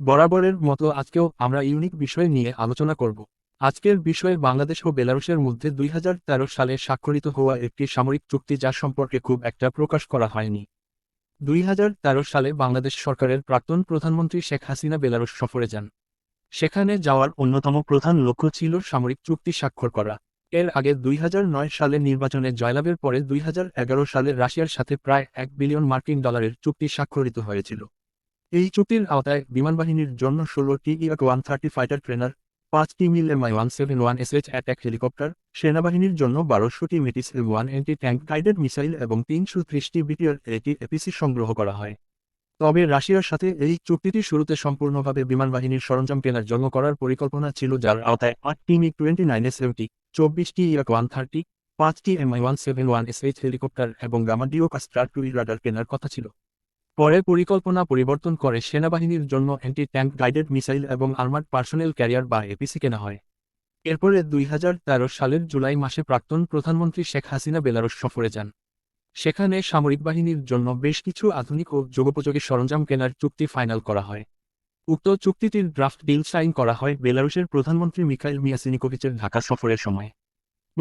বরাবরের মতো আজকেও আমরা ইউনিক বিষয় নিয়ে আলোচনা করব। আজকের বিষয়ে বাংলাদেশ ও বেলারুশের মধ্যে দুই হাজার তেরো সালে স্বাক্ষরিত হওয়া একটি সামরিক চুক্তি যা সম্পর্কে খুব একটা প্রকাশ করা হয়নি। দুই হাজার তেরো সালে বাংলাদেশ সরকারের প্রাক্তন প্রধানমন্ত্রী শেখ হাসিনা বেলারুশ সফরে যান। সেখানে যাওয়ার অন্যতম প্রধান লক্ষ্য ছিল সামরিক চুক্তি স্বাক্ষর করা। এর আগে দুই সালে নির্বাচনে জয়লাভের পরে দুই হাজার এগারো সালে রাশিয়ার সাথে প্রায় এক বিলিয়ন মার্কিন ডলারের চুক্তি স্বাক্ষরিত হয়েছিল। এই চুক্তির আওতায় বিমানবাহিনীর জন্য ষোলোটি ইয়াক ওয়ান থার্টি ফাইটার ট্রেনার পাঁচটি Mil M I one seven one S H attack helicopter, সেনাবাহিনীর জন্য বারোশোটি Metis M one anti tank guided missile এবং তিনশো ত্রিশটি বিটিআর এটি এপিসি সংগ্রহ করা হয়। তবে রাশিয়ার সাথে এই চুক্তিটি শুরুতে সম্পূর্ণভাবে বিমানবাহিনীর সরঞ্জাম কেনার জন্য করার পরিকল্পনা ছিল যার আওতায় আটটি MiG twenty nine S seventy চব্বিশটি ইয়াক ওয়ান থার্টি পাঁচটি M I one seven one S H helicopter এবং গামাডিও কাস্ট্রার টুই রাডার কেনার কথা ছিল। পরে পরিকল্পনা পরিবর্তন করে সেনাবাহিনীর জন্য অ্যান্টি ট্যাঙ্ক, গাইডেড মিসাইল এবং আর্মার্ড পার্সোনেল ক্যারিয়ার বা এপিসি কেনা হয়। এরপরে দুই হাজার তেরো সালের জুলাই মাসে প্রাক্তন প্রধানমন্ত্রী শেখ হাসিনা বেলারুশ সফরে যান। সেখানে সামরিক বাহিনীর জন্য বেশ কিছু আধুনিক ও যোগোপযোগী সরঞ্জাম কেনার চুক্তি ফাইনাল করা হয়। উক্ত চুক্তিটির ড্রাফট ডিল সাইন করা হয় বেলারুশের প্রধানমন্ত্রী মিখাইল মিয়াসিনিকোভিচের ঢাকা সফরের সময়।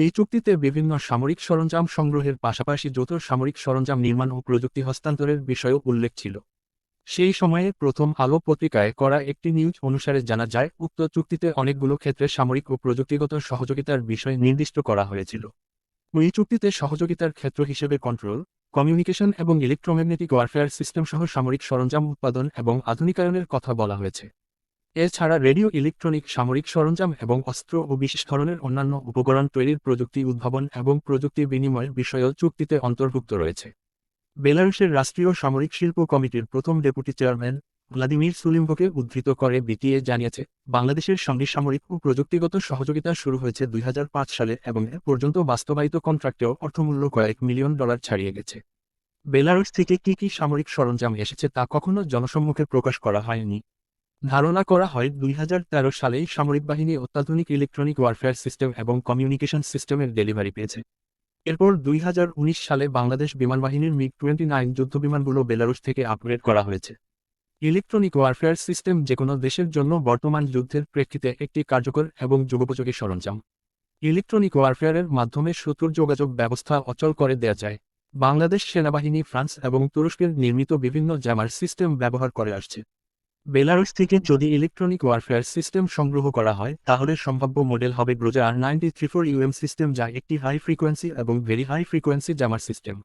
এই চুক্তিতে বিভিন্ন সামরিক সরঞ্জাম সংগ্রহের পাশাপাশি যৌথ সামরিক সরঞ্জাম নির্মাণ ও প্রযুক্তি হস্তান্তরের বিষয়েও উল্লেখ ছিল। সেই সময়ে প্রথম আলো পত্রিকায় করা একটি নিউজ অনুসারে জানা যায়, উক্ত চুক্তিতে অনেকগুলো ক্ষেত্রে সামরিক ও প্রযুক্তিগত সহযোগিতার বিষয় নির্দিষ্ট করা হয়েছিল। ওই চুক্তিতে সহযোগিতার ক্ষেত্র হিসেবে কন্ট্রোল কমিউনিকেশন এবং ইলেকট্রোম্যাগনেটিক ওয়ারফেয়ার সিস্টেম সহ সামরিক সরঞ্জাম উৎপাদন এবং আধুনিকায়নের কথা বলা হয়েছে। এছাড়া রেডিও, ইলেকট্রনিক, সামরিক সরঞ্জাম এবং অস্ত্র ও বিশেষ ধরনের অন্যান্য উপকরণ তৈরির প্রযুক্তি উদ্ভাবন এবং প্রযুক্তি বিনিময়ের বিষয়ও চুক্তিতে অন্তর্ভুক্ত রয়েছে। বেলারুশের রাষ্ট্রীয় সামরিক শিল্প কমিটির প্রথম ডেপুটি চেয়ারম্যান ভ্লাদিমির সুলিমভকে উদ্ধৃত করে বিটিএ জানিয়েছে, বাংলাদেশের সঙ্গে সামরিক ও প্রযুক্তিগত সহযোগিতা শুরু হয়েছে দুই হাজার পাঁচ সালে এবং এ পর্যন্ত বাস্তবায়িত কন্ট্রাক্টেও অর্থমূল্য কয়েক মিলিয়ন ডলার ছাড়িয়ে গেছে। বেলারুশ থেকে কি কি সামরিক সরঞ্জাম এসেছে তা কখনো জনসম্মুখে প্রকাশ করা হয়নি। ধারণা করা হয়, দুই হাজার তেরো সালেই সামরিক বাহিনী অত্যাধুনিক ইলেকট্রনিক ওয়ারফেয়ার সিস্টেম এবং কমিউনিকেশন সিস্টেমের ডেলিভারি পেয়েছে। এরপর দুই হাজার উনিশ সালে বাংলাদেশ বিমান বাহিনীর মিগ টোয়েন্টি নাইন যুদ্ধবিমানগুলো বেলারুশ থেকে আপগ্রেড করা হয়েছে। ইলেকট্রনিক ওয়ারফেয়ার সিস্টেম যে কোনো দেশের জন্য বর্তমান যুদ্ধের প্রেক্ষিতে একটি কার্যকর এবং যুগোপযোগী সরঞ্জাম। ইলেকট্রনিক ওয়ারফেয়ারের মাধ্যমে শত্রুর যোগাযোগ ব্যবস্থা অচল করে দেয়া যায়। বাংলাদেশ সেনাবাহিনী, ফ্রান্স এবং তুরস্কের নির্মিত বিভিন্ন জ্যামার সিস্টেম ব্যবহার করে আসছে। বেলারুস থেকে যদি ইলেকট্রনিক ওয়ারফেয়ার সিস্টেম সংগ্রহ করা হয়, তাহলে সম্ভাব্য মডেল হবে Groza R ninety three four U M system যা একটি হাই ফ্রিকোয়েন্সি এবং very high frequency jammer system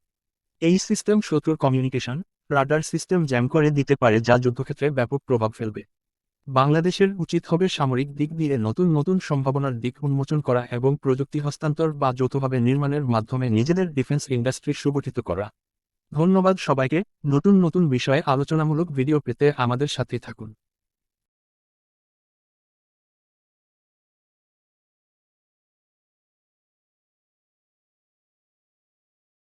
এই সিস্টেম শত্রুর কমিউনিকেশন রাডার সিস্টেম জ্যাম করে দিতে পারে যা যুদ্ধক্ষেত্রে ব্যাপক প্রভাব ফেলবে। বাংলাদেশের উচিত হবে সামরিক দিক দিয়ে নতুন নতুন সম্ভাবনার দিক উন্মোচন করা এবং প্রযুক্তি হস্তান্তর বা যৌথভাবে নির্মাণের মাধ্যমে নিজেদের ডিফেন্স ইন্ডাস্ট্রি সুগঠিত করা। ধন্যবাদ সবাইকে। নতুন নতুন বিষয়ে আলোচনামূলক ভিডিও পেতে আমাদের সাথে থাকুন।